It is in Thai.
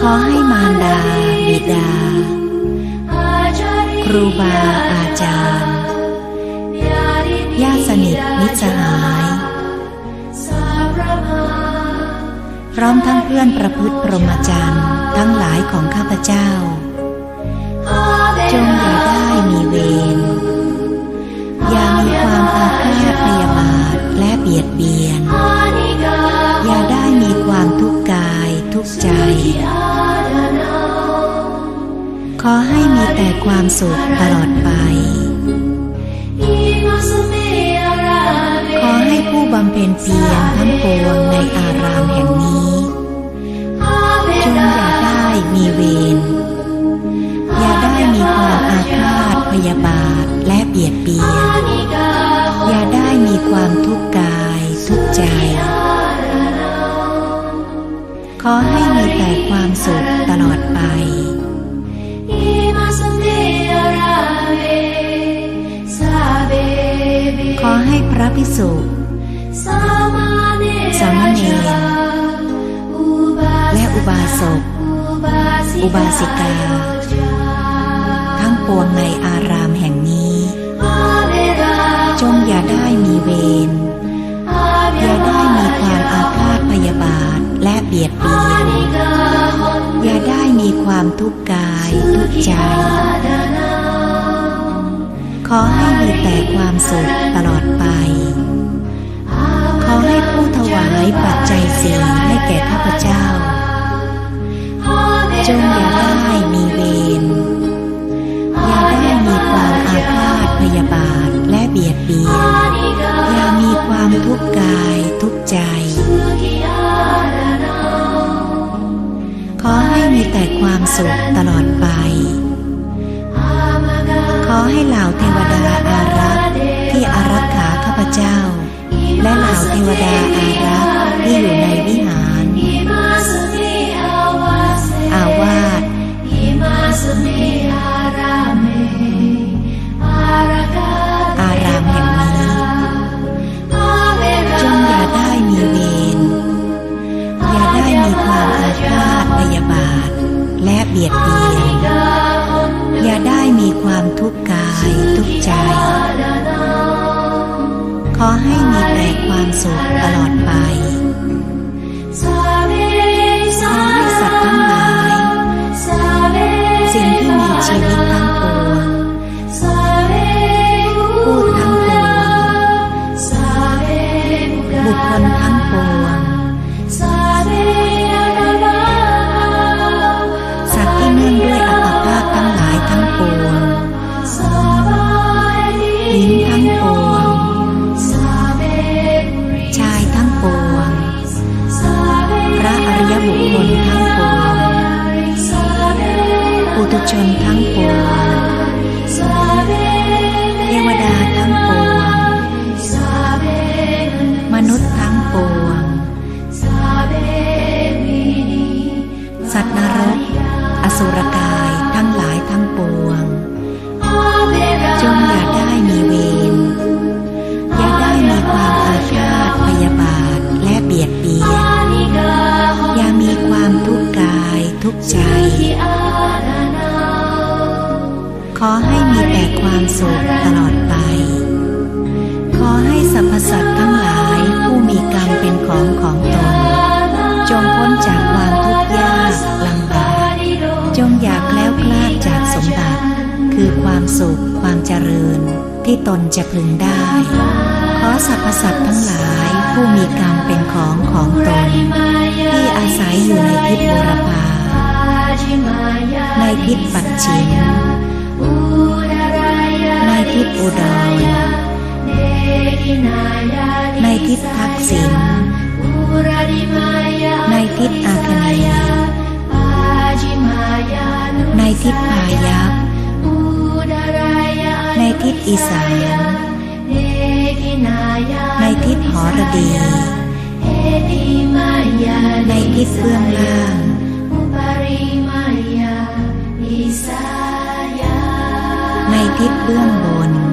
ขอให้มารดา บิดา ครูบาอาจารย์ญาติสนิทมิตรสหาย พร้อมทั้งเพื่อนประพฤติพรหมจรรย์ทั้งหลายของข้าพเจ้า จงอย่าได้มีเวรอย่ามีความอาฆาตพยาบาทและเบียดเบียน แต่ความสุขตลอดไป ขอให้ผู้บำเพ็ญเพียรทั้งปวงในอารามแห่งนี้ จงอย่าได้มีเวร อย่าได้มีความอาฆาตพยาบาทและเบียดเบียน อย่าได้มีความทุกข์กายทุกข์ใจ ขอให้มีแต่ความสุขตลอดไป ระภิกษุสามเณรและอุบาสก อุบาสิกา ทั้งปวงในอารามแห่งนี้ จงอย่าได้ ขอให้มีแต่ความสุขตลอดไป ขอให้ผู้ถวายปัจจัยสี่ให้แก่ข้าพเจ้า จงอย่าได้มีเวร อย่าได้มีความอาฆาตพยาบาทและเบียดเบียน อย่ามีความทุกข์กายทุกข์ใจ ขอให้มีแต่ความสุขตลอด ล่าเทวดาอารักษ์ที่อารักขาข้าพเจ้า และเหล่าเทวดาอารักษ์ที่อยู่ในวิหาร อาวาส สุขตลอดไป ขอให้สัตว์ทั้งหลาย สิ่งที่มีชีวิตทั้งปวงพูดทั้งปวงบุคคลทั้งปวง สัตว์ที่เนื่องด้วยอัตภาพทั้งหลายทั้งปวงหญิงทั้ ระอริยบุคคลทั้งป ขอให้มีแต่ความสุขตลอดไป ขอให้สรรพสัตว์ทั้งหลายผู้มีกรรมเป็นของของตน จงพ้นจากความทุกข์ยากลำบาก จงอยากแล้วคลาดจากสมบัติ คือความสุขความเจริญที่ตนจะพึงได้ ขอสรรพสัตว์ทั้งหลายผู้มีกรรมเป็นของของตน ที่อาศัยอยู่ในทิศบุรพาในทิศปัจฉิม ในทิศอุดรในทิศทักษิณในทิศอาคเนยในทิศพายัพในทิศอีสานในทิศหอระดี ในทิศเบื้องล่าง ทิศเบื้องบน